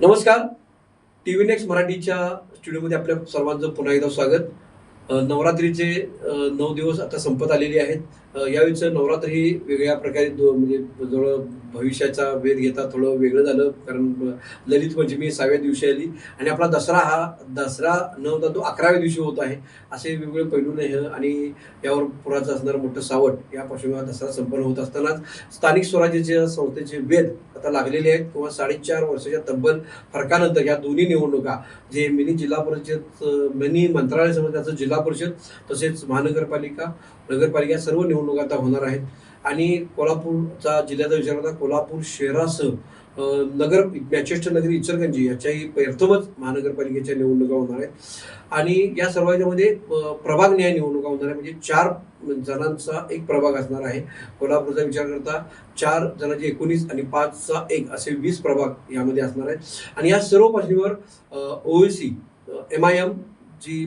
नमस्कार. T V next मराठीच्या स्टुडिओमध्ये आपल्या सर्वांचं पुन्हा एकदा स्वागत. नवरात्रीचे नऊ दिवस आता संपत आलेले आहेत. यावेळीचं नवरात्र ही वेगळ्या प्रकारे दो म्हणजे जवळ भविष्याचा वेध घेता थोडं वेगळं झालं. कारण ललित पंचमी सहाव्या दिवशी आली. आणि आपला दसरा हा दसरा न होता तो अकराव्या दिवशी होत आहे. असे वेगवेगळे पैलू नाही आणि यावर पुराचं असणारं मोठं सावट या पार्श्वभूमीवर दसरा संपन्न होत असतानाच स्थानिक स्वराज्याच्या संस्थेचे वेध आता लागलेले आहेत. किंवा साडेचार वर्षाच्या तब्बल फरकानंतर या दोन्ही निवडणुका जे मिनी जिल्हा परिषद मिनी मंत्रालय समजण्याचं जिल्हा परिषद तसेच महानगरपालिका नगरपालिका सर्व निवडणूक आता होणार आहेत. आणि कोल्हापूरचा जिल्ह्याचा विचार करता कोल्हापूर शहरासह नगर मॅचेस्टर नगरी इचलकरंजी याच्याही प्रथमच महानगरपालिकेच्या निवडणुका होणार आहेत. आणि या सर्व याच्यामध्ये प्रभाग न्याय निवडणुका होणार आहे म्हणजे चार जणांचा एक प्रभाग असणार आहे. कोल्हापूरचा विचार करता चार जणांचे एकोणीस आणि पाचचा एक असे वीस प्रभाग यामध्ये असणार आहेत. आणि या सर्व पातळीवर ओएसी एम आय एम जी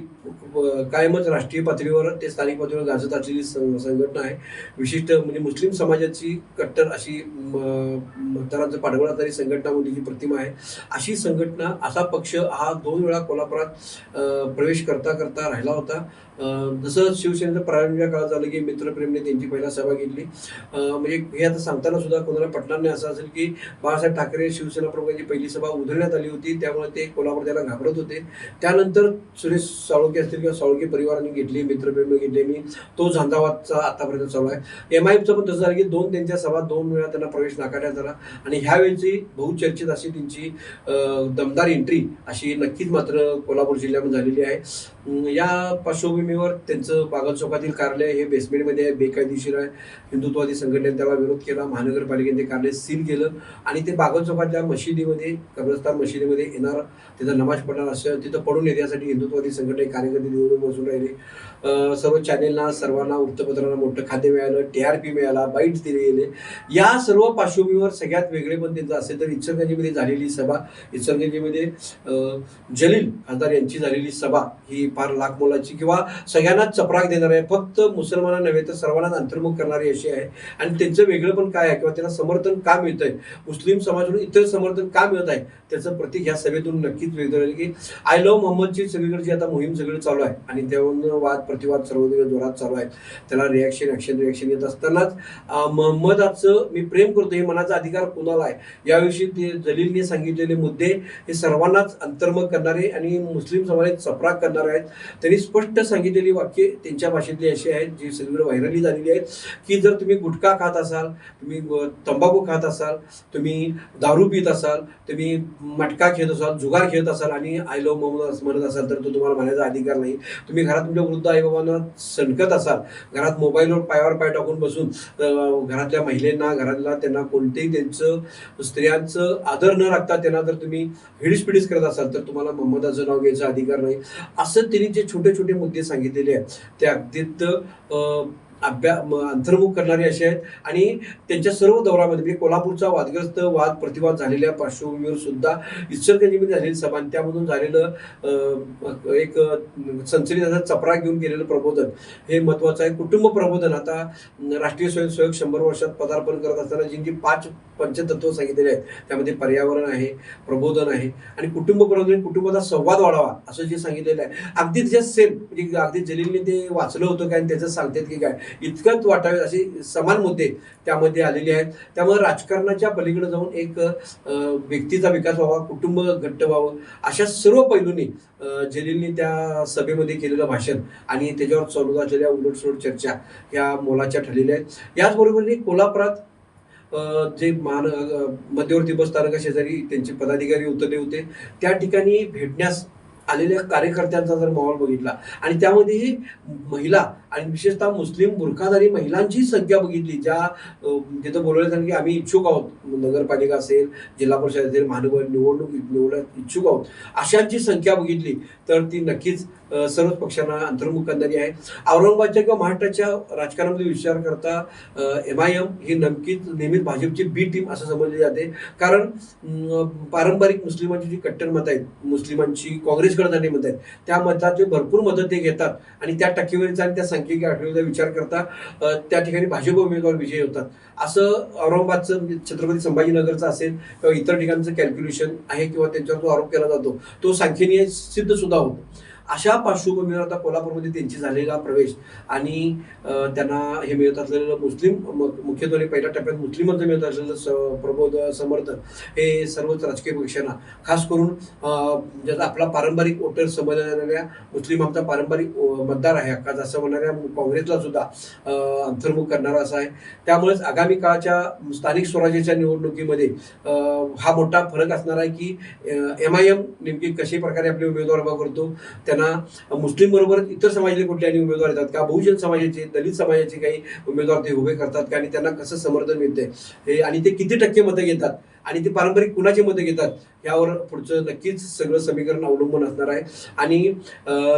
कायमच राष्ट्रीय पातळीवर ते स्थानिक पातळीवर गाजत असलेली संघटना आहे. विशिष्ट म्हणजे मुस्लिम समाजाची कट्टर अशी मतदारांचं पाठबळ असणारी संघटना जी प्रतिमा आहे. अशी संघटना असा पक्ष हा दोन वेळा कोल्हापुरात प्रवेश करता करता राहिला होता. जसं शिवसेनेचं प्रारंभिक काळात झालं की मित्रप्रेमने त्यांची पहिला सभा घेतली. म्हणजे हे आता सांगताना सुद्धा कोणाला पटणार नाही असं असेल की बाळासाहेब ठाकरे शिवसेना प्रमुखांची पहिली सभा उधळण्यात आली होती. त्यामुळे ते कोल्हापूर त्याला घाबरत होते. त्यानंतर सुरेश साळुंके असतील किंवा साळुंके परिवाराने घेतली मित्रप्रेमने घेतले आणि तो झंझावातचा आतापर्यंत चालू आहे. एम आय पण तसं झालं की दोन त्यांच्या सभा दोन वेळा त्यांना प्रवेश नाकारण्यात आला आणि ह्यावेळची बहुचर्चित अशी त्यांची दमदार एंट्री अशी नक्कीच मात्र कोल्हापूर जिल्ह्यामध्ये झालेली आहे. या पार्श्वभूमीवर त्यांचं बागल चौकातील कार्यालय हे बेसमेंटमध्ये आहे बेकायदेशीर आहे. हिंदुत्ववादी संघटनेने त्याला विरोध केला महानगरपालिकेने ते कार्यालय सील केलं आणि ते बागल चौकातल्या मशिदीमध्ये कब्रस्तान मशिदीमध्ये येणार तिथं नमाज पडणार असं तिथं पडून येण्यासाठी यासाठी हिंदुत्ववादी संघटने कार्यकर्ते निवडून बसून राहिले. सर्व चॅनेलना सर्वांना वृत्तपत्रांना मोठं खाते मिळालं टी आर पी मिळाला बाईट्स दिले गेले. या सर्व पार्श्वभूमीवर सगळ्यात वेगळे पण त्यांचं असेल तर इचलकरंजीमध्ये झालेली सभा. इचलकरंजीमध्ये जलील खासदार यांची झालेली सभा ही फार लाख मोलाची किंवा सगळ्यांनाच चपराक देणार आहे. फक्त मुसलमाना नव्हे तर सर्वांनाच अंतर्मुख करणारी अशी आहे. आणि त्यांचं वेगळं पण काय आहे किंवा त्यांना समर्थन का मिळतंय? मुस्लिम समाजाकडून इतर समर्थन का मिळत आहे? त्याचं प्रतीक ह्या सभेतून नक्कीच वेगळं राहील की आय लव्ह मोहम्मदची सगळीकडची आता मोहीम सगळी चालू आहे आणि त्यावरून वाद प्रतिवाद सर्व जोरात चालू आहे त्याला रिॲक्शन ॲक्शन रिॲक्शन येत असतानाच अं, मी प्रेम करतो हे मनाचा अधिकार कुणाला आहे? याविषयी ते जलीलने सांगितलेले मुद्दे हे सर्वांनाच अंतर्मग करणारे आणि मुस्लिम समाजात चपराक करणारे आहेत. त्यांनी स्पष्ट सांगितलेली वाक्य त्यांच्या भाषेतली अशी आहेत जी सगळीकडे व्हायरली झालेली आहेत की जर तुम्ही गुटखा खात असाल तुम्ही तंबाखू खात असाल तुम्ही दारू पित असाल तुम्ही मटका खेळत असाल जुगार खेळत असाल आणि आय लव्ह मोहम्मद म्हणत असाल तर तो तुम्हाला म्हणायचा अधिकार नाही. तुम्ही घरात तुमच्या वृद्ध आईबाबांना सणकत असाल घरात मोबाईलवर पायावर पाय टाकून बसून घरातल्या महिलांना घरातल्या त्यांना कोणतेही त्यांचं स्त्रियांचं आदर न राखता त्यांना जर तुम्ही हिडीस करत असाल तर तुम्हाला मोहम्मदाचं नाव घ्यायचा अधिकार नाही. असं त्यांनी जे छोटे छोटे मुद्दे सांगितलेले आहेत ते अगदीत अभ्या अंतर्मुख करणारे असे आहेत. आणि त्यांच्या सर्व दौऱ्यामध्ये म्हणजे कोल्हापूरचा वादग्रस्त वाद प्रतिवाद झालेल्या पार्श्वभूमीवर सुद्धा इचलकरंजीमध्ये झालेली सभा आणि त्यामधून झालेलं एक अ, संचलित चपरा घेऊन गेलेलं प्रबोधन हे महत्वाचं आहे. कुटुंब प्रबोधन आता राष्ट्रीय स्वयंसेवक शंभर वर्षात पदार्पण करत असताना जी पाच पंचतत्व सांगितलेले आहेत त्यामध्ये पर्यावरण आहे प्रबोधन आहे आणि कुटुंब प्रबोधन कुटुंबाचा संवाद वाढावा असं जे सांगितलेलं आहे. अगदी त्याच्यात सेम म्हणजे अगदी जलीलने ते वाचलं होतं काय आणि त्याचं सांगतात की काय. इतकंच वाटावे असे समान मुद्दे त्यामध्ये आलेले आहेत. त्यामुळे राजकारणाच्या पलीकडे जाऊन एक व्यक्तीचा विकास व्हावा कुटुंब घट्ट व्हावं अशा सर्व पैलूंनी जलीलनी त्या सभेमध्ये केलेलं भाषण आणि त्याच्यावर चालू असलेल्या उलटसुलट चर्चा या मोलाच्या ठरलेल्या आहेत. याचबरोबर कोल्हापुरात जे मान मध्यवर्ती बस स्थानका शेजारी त्यांचे पदाधिकारी उतरले होते. त्या ठिकाणी भेटण्यास आलेल्या कार्यकर्त्यांचा जर माहोल बघितला आणि त्यामध्येही महिला आणि विशेषतः मुस्लिम बुरखाधारी महिलांची संख्या बघितली ज्या तिथं बोलवलं सांगितलं की आम्ही इच्छुक आहोत नगरपालिका असेल जिल्हा परिषद असेल महानगर निवडणूक निवडण्यात इच्छुक आहोत अशांची संख्या बघितली तर ती नक्कीच सर्वच पक्षांना अंतर्मुख करणारी आहे. औरंगाबादच्या किंवा महाराष्ट्राच्या राजकारणामध्ये विचार करता एम आय एम ही नक्कीच नेहमीच भाजपची बी टीम असं समजली जाते. कारण पारंपरिक मुस्लिमांची जी कट्टर मतं आहेत मुस्लिमांची काँग्रेसकडे जाणे मत आहेत त्या मताचे भरपूर मदत ते घेतात आणि त्या टक्केवारीचा आणि त्या सांख्यिकी आठवडीचा विचार करता त्या ठिकाणी भाजप उमेदवार विजयी होतात. असं औरंगाबादचं म्हणजे छत्रपती संभाजीनगरचं असेल किंवा इतर ठिकाणचं कॅल्क्युलेशन आहे किंवा त्यांच्यावर जो आरोप केला जातो तो सांख्यनीय सिद्ध सुद्धा होतो. अशा पार्श्वभूमीवर आता कोल्हापूरमध्ये त्यांची झालेला प्रवेश आणि त्यांना हे मिळत असलेलं मुस्लिम मुख्यत्वे पहिल्या टप्प्यात मुस्लिमांचं मिळत असलेलं स प्रबोध समर्थन हे सर्वच राजकीय पक्षांना. खास करून ज्याचा आपला पारंपरिक वोटर समजल्या जाणाऱ्या मुस्लिम आमचा पारंपरिक मतदार आहे हक्काचा असं म्हणणाऱ्या काँग्रेसला सुद्धा अंतर्मुख करणारा असा आहे. त्यामुळेच आगामी काळाच्या स्थानिक स्वराज्याच्या निवडणुकीमध्ये हा मोठा फरक असणार आहे की एम आय एम नेमकी कशा प्रकारे आपले उमेदवार उभा करतो त्यांना मुस्लिम बरोबर इतर समाजाचे कुठले आणि उमेदवार येतात. का बहुजन समाजाचे दलित समाजाचे काही उमेदवार ते उभे करतात? का आणि त्यांना कसं समर्थन मिळते हे आणि ते किती टक्के मतं घेतात? आणि ते पारंपरिक कुणाचे मतं घेतात? यावर पुढचं नक्कीच सगळं समीकरण अवलंबून असणार आहे. आणि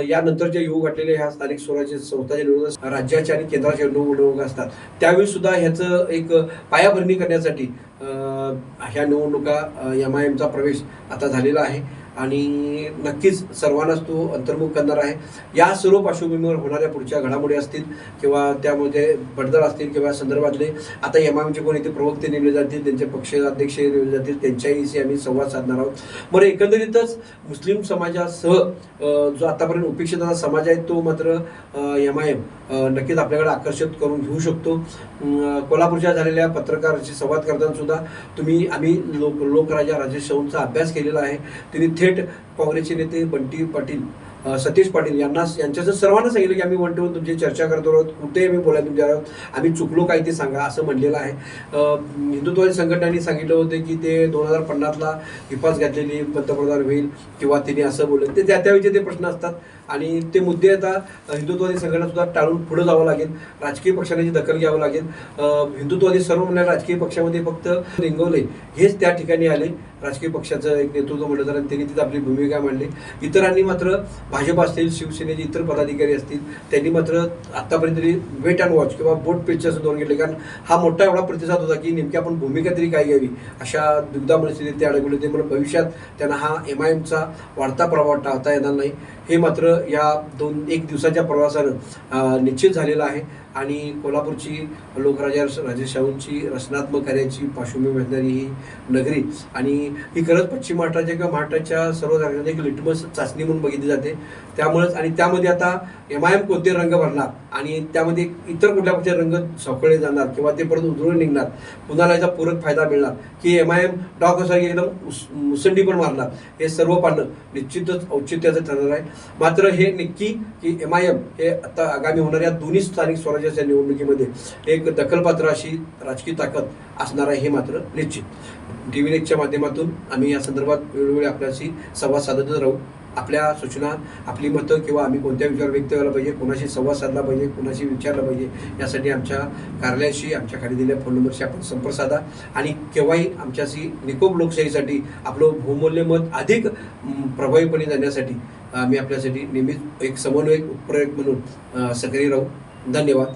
यानंतरच्या येऊ घातलेल्या ह्या स्थानिक स्वराज्य संस्थाच्या निवडणूक राज्याच्या आणि केंद्राच्या निवडणुका असतात. त्यावेळी सुद्धा ह्याचं एक पायाभरणी करण्यासाठी ह्या निवडणुका एम आय एमचा प्रवेश आता झालेला आहे. आणि नक्कीच सर्वांनाच तो अंतर्मुख करणार आहे. या सर्व पार्श्वभूमीवर होणाऱ्या पुढच्या घडामोडी असतील किंवा त्यामध्ये बडदळ असतील किंवा संदर्भातले आता एम आयचे कोण इथे प्रवक्ते नेमले जातील त्यांचे पक्ष अध्यक्ष नेमले जातील त्यांच्याहीशी आम्ही संवाद साधणार आहोत. बरं एकंदरीतच मुस्लिम समाजासह जो आतापर्यंत उपेक्षिताचा समाज आहे तो मात्र एम आय एम नक्कीच आपल्याकडे आकर्षित करून घेऊ शकतो. कोल्हापूरच्या झालेल्या पत्रकाराशी संवाद करताना सुद्धा तुम्ही आम्ही लोक लोकराजा राजेश शाहूंचा अभ्यास केलेला आहे. तिने थेट काँग्रेसचे नेते बंटी पाटील सतीश पाटील यांना यांच्याचं सर्वांना सांगितलं की आम्ही वन टू वन तुमची चर्चा करतो आहोत. कुठेही आम्ही बोलायला तुमच्या आहोत. आम्ही चुकलो काय ते सांगा असं म्हणलेलं आहे. अ, हिंदुत्ववादी संघटनांनी सांगितलं होतं की ते दोन हजार पन्नासला विपास घातलेली पंतप्रधान होईल किंवा तिने असं बोललं. ते त्या त्यावेळीचे ते प्रश्न असतात. आणि ते मुद्दे आता हिंदुत्ववादी संघटना सुद्धा टाळून पुढे जावं लागेल. राजकीय पक्षांची दखल घ्यावं लागेल. हिंदुत्ववादी सर्व म्हणल्या राजकीय पक्षामध्ये फक्त रिंगवले. हेच त्या ठिकाणी आले. राजकीय पक्षाचं एक नेतृत्व म्हणलं तर आणि त्यांनी तिथं आपली भूमिका मांडली. इतरांनी मात्र भाजप असतील शिवसेनेचे इतर पदाधिकारी असतील त्यांनी मात्र आत्तापर्यंत तरी वेट अँड वॉच किंवा बोट पिक्चर धोरण घेतले कारण हा मोठा एवढा प्रतिसाद होता की नेमकी आपण भूमिका तरी काय घ्यावी? अशा दुग्धा परिस्थितीत ते अडकले ते म्हणून भविष्यात त्यांना हा एम आय एमचा वाढता प्रभाव टाळता येणार नाही. हे मात्र या दोन एक दिवसाच्या प्रवासानं निश्चित झालेलं आहे. आणि कोल्हापूरची लोकराजा राजेश शाहूंची रचनात्मक कार्याची पार्श्वभूमी असणारी ही नगरी. आणि ही खरंच पश्चिम महाराष्ट्राच्या किंवा महाराष्ट्राच्या सर्व राज्यांची एक लिटमस चाचणी म्हणून बघितली जाते. त्यामुळेच आणि त्यामध्ये आता एम आय एम कोणते रंग भरणार आणि त्यामध्ये इतर कुठल्या कुठल्या रंग सवकळे जाणार किंवा ते परत उधळून निघणार कुणाला याचा पूरक फायदा मिळणार की एम आय एम डॉक असा एकदम उस- मुसंडी पण मारणार हे सर्व पाहणं निश्चितच औचित्याचं ठरणार आहे. मात्र हे नक्की की एम आय एम हे आता आगामी होणाऱ्या दोन्ही स्थानिक स्वराज्याच्या निवडणुकीमध्ये एक दखलपात्र अशी राजकीय ताकद असणार आहे हे मात्र निश्चित. टी व्ही नेटच्या माध्यमातून आम्ही या संदर्भात वेळोवेळी आपल्याशी संवाद साधत राहू. आपल्या सूचना आपली मतं किंवा आम्ही कोणत्या विचार व्यक्त करायला पाहिजे कोणाशी संवाद साधला पाहिजे कोणाशी विचारलं पाहिजे यासाठी आमच्या कार्यालयाशी आमच्या खाली दिलेल्या फोन नंबरशी आपण संपर्क साधा. आणि केव्हाही आमच्याशी निकोप लोकशाहीसाठी आपलं बहुमूल्य मत अधिक प्रभावीपणे जाण्यासाठी आम्ही आपल्यासाठी नेहमीच एक समन्वयक उपप्रयोग म्हणून सक्रिय राहू. धन्यवाद.